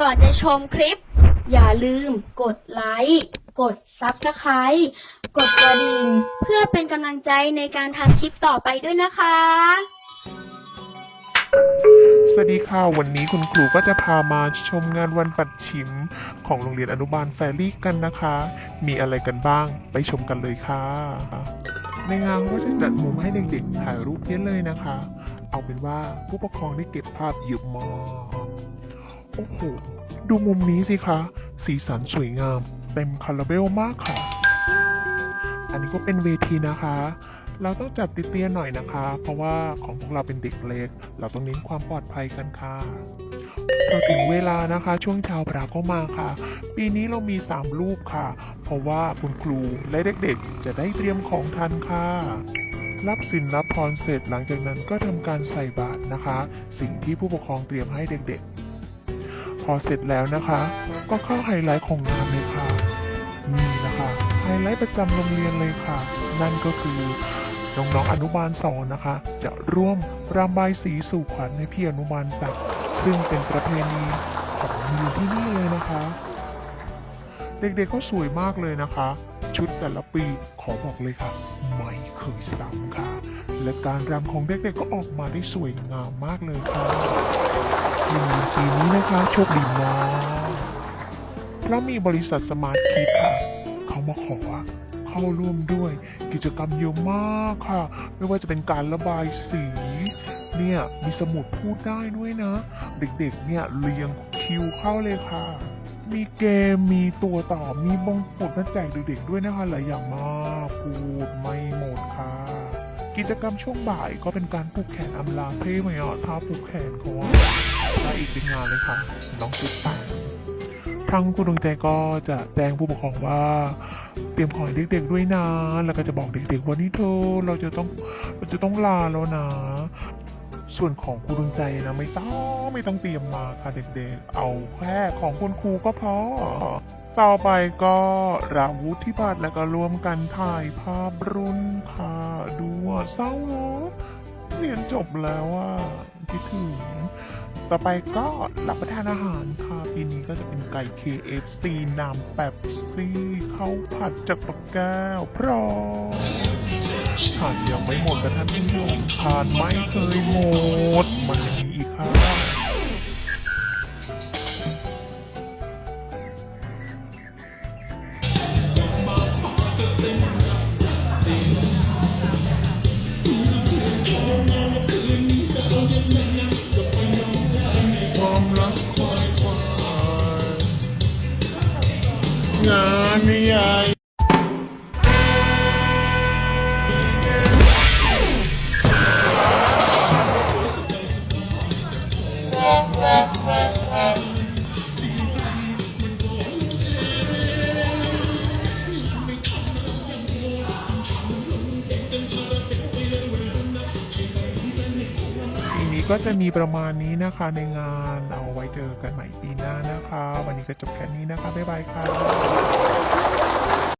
ก่อนจะชมคลิป อย่าลืมกดไลค์กดซับสไคร b ์กดกระดิ่งเพื่อเป็นกำลังใจในการทำคลิปต่อไปด้วยนะคะ วัสดีค่ะ วันนี้คุณครูก็จะพามาชมงานวันปัดฉิม ของโรงเรียนอนุบาลแฟรี่กันนะคะ มีอะไรกันบ้างไปชมกันเลยค่ะ ในงานก็จะจัดมุมให้เด็กๆถ่ายรูปเยอะเลยนะคะ เอาเป็นว่าผู้ปกครองได้เก็บภาพเยอะมากโอ้โหดูมุมนี้สิคะ สีสันสวยงาม เต็มคาราเบลมากค่ะ อันนี้ก็เป็นเวทีนะคะ เราต้องจัดติเตียนหน่อยนะคะ เพราะว่าของพวกเราเป็นเด็กเล็ก เราต้องเน้นความปลอดภัยกันค่ะพอถึงเวลานะคะช่วงเช้าพระก็มาค่ะ ปีนี้เรามี 3 รูปค่ะ เพราะว่าคุณครูและเด็กๆ จะได้เตรียมของทันค่ะ รับสินรับพรเสร็จหลังจากนั้นก็ทำการใส่บาตรนะคะ สิ่งที่ผู้ปกครองเตรียมให้เด็กๆ พอเสร็จแล้วนะคะ ก็เข้าไฮไลท์ของงานเลยค่ะนี่นะคะไฮไลท์ประจำโรงเรียนเลยค่ะ นั่นก็คือ น้องๆอนุบาลสองนะคะ จะร่วมรำบายสีสู่ขวัญให้พี่อนุบาลสักซึ่งเป็นประเพณีของโรงเรียนที่นี่เลยนะคะ เด็กๆเขาสวยมากเลยนะคะ ชุดแต่ละปีขอบอกเลยค่ะ ไม่เคยซ้ำค่ะ และการรำของเด็กๆก็ออกมาได้สวยงามมากเลยค่ะโรงเรีปีนี้นะคะโชคดีมากเพราะมีบริษัทสมาร์ทคิดค่ะ เขามาขอ เข้าร่วมด้วย กิจกรรมเยอะมากค่ะ ไม่ว่าจะเป็นการระบายสีเนี่ยมีสมุดพูดได้ด้วยนะ เด็กๆเนี่ยเรียงคิวเข้าเลยค่ะ มีเกมมีตัวต่อมีบงกฎมาแจกเด็กๆด้วยนะคะหลายอย่างมากพูดไม่หมดค่ะ กิจกรรมช่วงบ่ายก็เป็นการผูกแขนอำลาเพ่ไหมอะท่าผูกแขนเขาว่าและอีกเป็นงานเลยค่ะ น้องตุ๊กตา ทางคุณดวงใจก็จะแจ้งผู้ปกครองว่าเตรียมของเด็กๆด้วยนะ แล้วก็จะบอกเด็กๆว่านี่เธอเราจะต้องเราจะต้องลาแล้วนะ ส่วนของคุณดวงใจนะไม่ต้องไม่ต้องเตรียมมาค่ะเด็กๆ เอาแค่ของคุณครูก็พอ ต่อไปก็ราวุธที่บัตรแล้วก็รวมกันถ่ายภาพรุ่นค่ะดูเศร้าเนาะเรียนจบแล้วอะคิดถึง ต่อไปก็รับประทานอาหารค่ะปีนี้ก็จะเป็นไก่ KFC น้ำแป๊บซี่ข้าวผัดจากปากแก้วพร้อมทานยังไม่หมดกันท่านผู้ชมทานไม่เคยหมด มันยังมีอีกค่ะ ง ก็จะมีประมาณนี้นะคะในงานเอาไว้เจอกันใหม่ปีหน้านะคะ วันนี้ก็จบแค่นี้นะคะ บ๊ายบายค่ะ